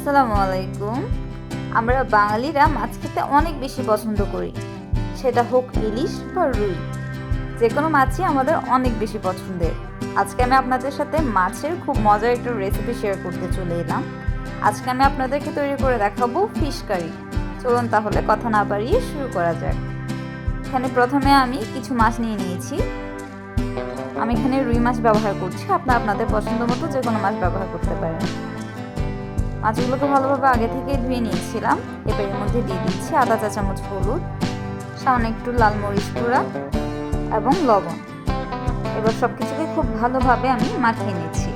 আসসালামু আলাইকুম। আমরা বাঙালিরা মাছ খেতে অনেক বেশি পছন্দ করি। সেটা হোক ইলিশ বা রুই। যে কোনো মাছই আমাদের অনেক বেশি পছন্দের। আজকে আমি আপনাদের সাথে মাছের খুব মজার একটু রেসিপি শেয়ার করতে চলে এলাম। আজকে আমি আপনাদেরকে তৈরি করে দেখাবো ফিশ কারি চলুন তাহলে কথা না বাড়িয়ে শুরু করা যাক। এখানে প্রথমে আমি কিছু মাছ নিয়ে নিয়েছি। আমি এখানে রুই মাছ ব্যবহার করছি। আপনারা আপনাদের পছন্দ মতো যে কোনো মাছ ব্যবহার করতে পারেন। মাছগুলোকে ভালোভাবে আগে থেকে ধুয়ে নিয়েছিলাম। এবার এর মধ্যে দিয়ে দিচ্ছি আদা চা চামচ হলুদ, সামান্য একটু লাল মরিচ গুঁড়া এবং লবণ। এবার সব কিছুকে খুব ভালোভাবে আমি মাখিয়ে নিচ্ছি।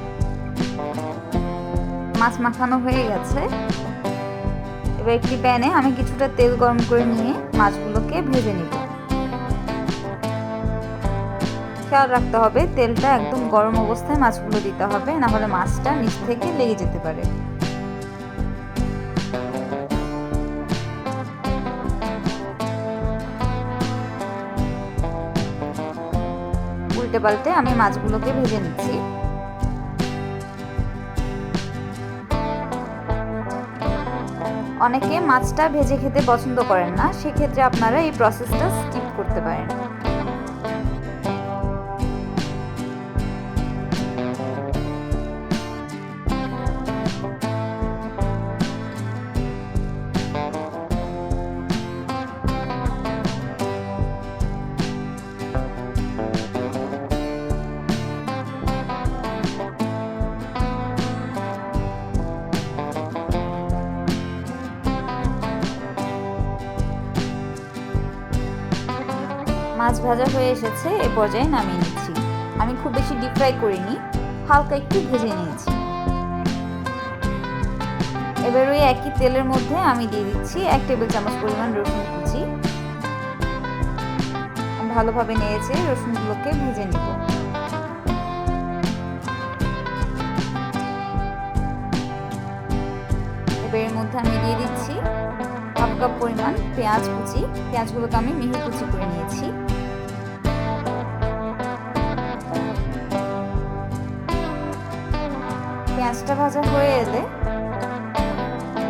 মাছ মাখানো হয়ে গেছে। এবার একটি প্যানে আমি কিছুটা তেল গরম করে নিয়ে মাছগুলোকে ভেজে নিব। খেয়াল রাখতে হবে, তেলটা একদম গরম অবস্থায় মাছগুলো দিতে হবে, না হলে মাছটা নিচ থেকে লেগে যেতে পারে। উল্টে পাল্টে আমি মাছগুলোকে ভেজে নিচ্ছি। অনেকে মাছটা ভেজে খেতে পছন্দ করেন না, সেক্ষেত্রে আপনারা এই প্রসেসটা স্কিপ করতে পারেন। মাছ ভাজা হয়ে এসেছে, এ পর্যায়ে নামিয়ে নিচ্ছি। আমি খুব বেশি ডিপ ফ্রাই করিনি, হালকা একটু ভেজে নিয়েছি। এবার ওই একই তেলের মধ্যে আমি দিয়ে দিচ্ছি এক টেবিল চামচ পরিমাণ রসুন কুচি। ভালোভাবে নিয়েছে রসুনগুলোকে ভেজে নিব। এবার এর মধ্যে আমি দিয়ে দিচ্ছি হাফ কাপ পরিমাণ পেঁয়াজ কুচি। পেঁয়াজগুলোকে আমি মিহি কুচি করে নিয়েছি। পেঁয়াজটা ভাজা হয়ে এলে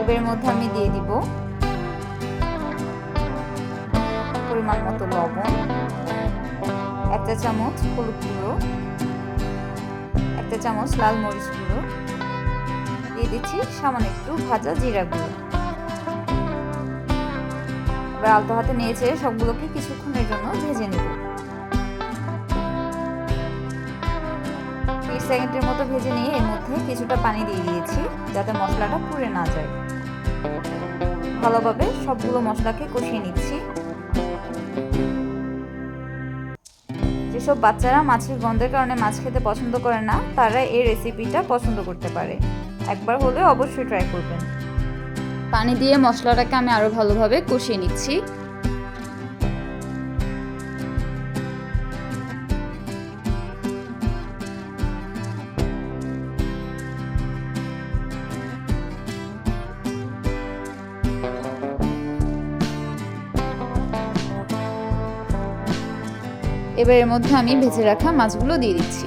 এবার মধ্যে আমি দিয়ে দিব পরিমাণ মতো লবণ একটা চামচ হলুদ গুঁড়ো একটা চামচ লাল মরিচ গুঁড়ো, দিয়ে দিচ্ছি সামান্য একটু ভাজা জিরা গুঁড়ো। এবার আলতো হাতে নিয়েছে সবগুলোকে কিছুক্ষণের জন্য ভেজে নেব। সেকেন্ডের মতো ভেজে নিয়ে এর মধ্যে কিছুটা পানি দিয়ে দিয়েছি, যাতে মশলাটা পুড়ে না যায়। ভালোভাবে সবগুলো মশলাকে কষিয়ে নিচ্ছি। যেসব বাচ্চারা মাছের গন্ধের কারণে মাছ খেতে পছন্দ করে না, তারা এই রেসিপিটা পছন্দ করতে পারে। একবার হলে অবশ্যই ট্রাই করবেন। পানি দিয়ে মশলাটাকে আমি আরও ভালোভাবে কষিয়ে নিচ্ছি। এবার এর মধ্যে আমি ভেজে রাখা মাছগুলো দিয়ে দিচ্ছি।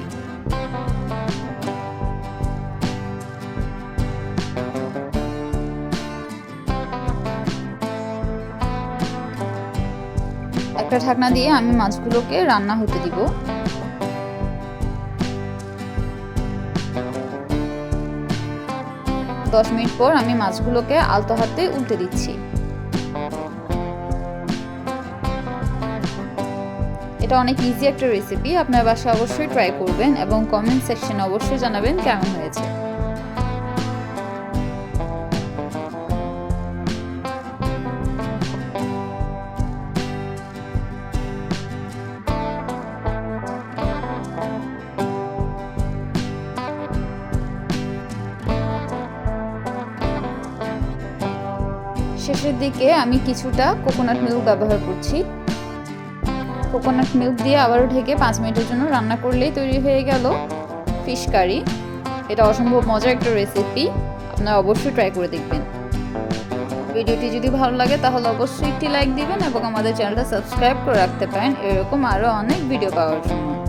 একটা ঢাকনা দিয়ে আমি মাছগুলোকে রান্না হতে দিব। দশ মিনিট পর আমি মাছগুলোকে আলতো হাতে উল্টে দিচ্ছি। এটা অনেক ইজি একটা রেসিপি আপনার বাসায় অবশ্যই ট্রাই করবেন এবং কমেন্ট সেকশনে অবশ্যই জানাবেন কেমন হয়েছে। শেষের দিকে আমি কিছুটা কোকোনাট মিল্ক ব্যবহার করছি। কোকোনাট মিল্ক দিয়ে আবারও ঢেকে পাঁচ মিনিটের জন্য রান্না করলেই তৈরি হয়ে গেল ফিশ কারি এটা অসম্ভব মজার একটা রেসিপি আপনারা অবশ্যই ট্রাই করে দেখবেন। ভিডিওটি যদি ভালো লাগে, তাহলে অবশ্যই একটি লাইক দিবেন এবং আমাদের চ্যানেলটা সাবস্ক্রাইব করে রাখতে পারেন। এরকম আরও অনেক ভিডিও পাওয়ার জন্য।